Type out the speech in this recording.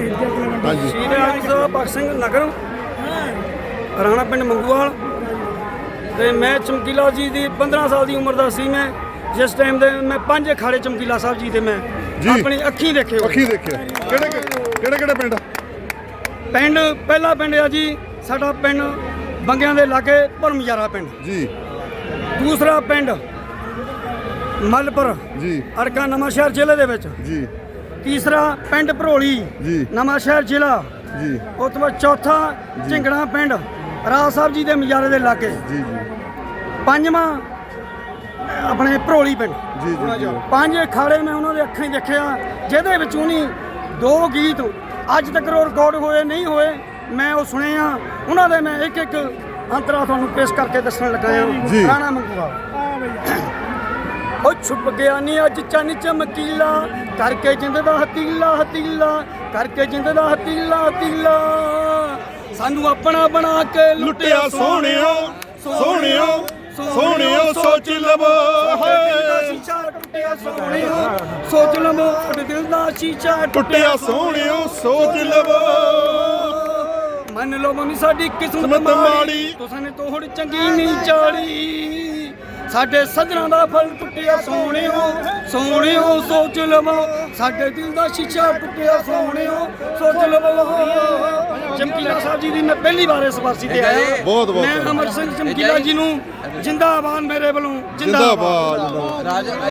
ਹਾਂਜੀ। ਸ਼ਹੀਦ ਸਾਹਿਬ ਭਗਤ ਸਿੰਘ ਨਗਰ। ਰਾਣਾ ਪਿੰਡ ਮੰਗੂਵਾਲ। ਤੇ ਮੈਂ ਚਮਕੀਲਾ ਜੀ ਦੀ 15 ਸਾਲ ਦੀ ਉਮਰ ਦਾ ਸੀ ਮੈਂ। ਜਿਸ ਟਾਈਮ ਦੇ ਮੈਂ ਪੰਜ ਅਖਾੜੇ ਚਮਕੀਲਾ ਸਾਹਿਬ ਜੀ ਦੇ ਮੈਂ। ਜੀ। ਆਪਣੀ ਅੱਖੀਂ ਦੇਖੇ ਹੋਏ। ਅੱਖੀ ਦੇਖਿਆ ਕਿਹੜੇ ਕਿਹੜੇ ਕਿਹੜੇ ਪਿੰਡ? ਪਿੰਡ ਪਹਿਲਾ ਪਿੰਡ ਆ ਜੀ ਸਾਡਾ ਪਿੰਡ ਬੰਗਿਆਂ ਦੇ ਲਾਗੇ ਭਰਮਯਾਰਾ ਪਿੰਡ। ਜੀ। ਦੂਸਰਾ ਪਿੰਡ ਮਲਪੁਰ। ਜੀ। ਅਰਕਾ ਨਵਾਂ ਸ਼ਹਿਰ ਜ਼ਿਲ੍ਹੇ ਦੇ ਵਿੱਚ। ਜੀ। ਤੀਸਰਾ ਪਿੰਡ ਭਰੋਲੀ ਜੀ। ਨਵਾਂ ਸ਼ਹਿਰ ਜ਼ਿਲ੍ਹਾ। ਜੀ। ਉਸ ਤੋਂ ਬਾਅਦ ਚੌਥਾ ਝਿੰਗੜਾ ਪਿੰਡ ਰਾਜ ਸਾਹਿਬ ਜੀ ਦੇ ਮਜਾਰੇ ਦੇ ਲਾਗੇ। ਜੀ ਜੀ। ਪੰਜਵਾਂ ਆਪਣੇ ਭਰੋਲੀ ਪਿੰਡ। ਜੀ ਜੀ ਪੰਜ ਖਾੜੇ ਮੈਂ ਉਹਨਾਂ ਦੇ ਅੱਖਾਂ ਹੀ ਦੇਖਿਆ ਜਿਹਦੇ ਵਿੱਚੋਂ ਨਹੀਂ ਦੋ ਗੀਤ ਅੱਜ ਤੱਕ ਰਿਕਾਰਡ ਹੋਏ ਨਹੀਂ ਹੋਏ ਮੈਂ ਉਹ ਸੁਣੇ ਆ। ਉਹਨਾਂ ਦੇ ਮੈਂ ਇੱਕ ਇੱਕ ਅੰਤਰਾ ਤੁਹਾਨੂੰ ਪੇਸ਼ ਕਰਕੇ ਦੱਸਣ ਲੱਗਾ। ਆ ਰਾਣਾ ਮੰਗੂਆ ਉਹ ਛੁਪ ਗਿਆ ਨਹੀਂ ਅੱਜ ਚੰਨ ਚਮਕੀਲਾ। ਕਰਕੇ ਜਿੰਦ ਦਾ ਹਤੀਲਾ ਹਤੀਲਾ ਕਰਕੇ ਜਿੰਦ ਦਾ ਹਤੀਲਾ ਹਤੀਲਾ ਸਾਨੂੰ ਆਪਣਾ ਬਣਾ ਕੇ ਲੁੱਟਿਆ ਸੋਹਣਿਓ ਸੋਹਣਿਓ ਸੋਹਣਿਓ ਸੋਚ ਲਵੋ। ਸੋਚ ਲਵੋ। ਦਿਲ ਦਾ ਸ਼ੀਸ਼ਾ ਟੁੱਟਿਆ ਸੋਹਣਿਓ ਸੋਚ ਲਵੋ। ਮੰਨ ਲਓ ਮੰਮੀ ਸਾਡੀ ਕਿਸਮਤ ਮਾੜੀ। ਤੁਸਾਂ ਨੇ ਤੋੜ ਚੰਗੀ ਨਹੀਂ ਚਾੜੀ। ਸਾਡੇ ਸੱਜਣਾ ਦਾ ਫਲ ਟੁੱਟਿਆ ਸੋਹਣਿਓ ਸੋਹਣਿਓ ਸੋਚ ਲਵੋ। ਸਾਡੇ ਦਿਲ ਦਾ ਸ਼ੀਸ਼ਾ ਟੁੱਟਿਆ ਸੋਹਣਿਓ ਸੋਚ ਲਵੋ। ਚਮਕੀਲਾ ਸਾਹਿਬ ਜੀ ਦੀ ਮੈਂ ਪਹਿਲੀ ਵਾਰ ਇਸ ਵਾਰਸੀ ਤੇ ਆਇਆ। ਬਹੁਤ ਬਹੁਤ ਮੈਂ ਅਮਰ ਸਿੰਘ ਚਮਕੀਲਾ ਜੀ ਨੂੰ ਜਿੰਦਾਬਾਦ ਮੇਰੇ ਵੱਲੋਂ ਜਿੰਦਾਬਾਦ।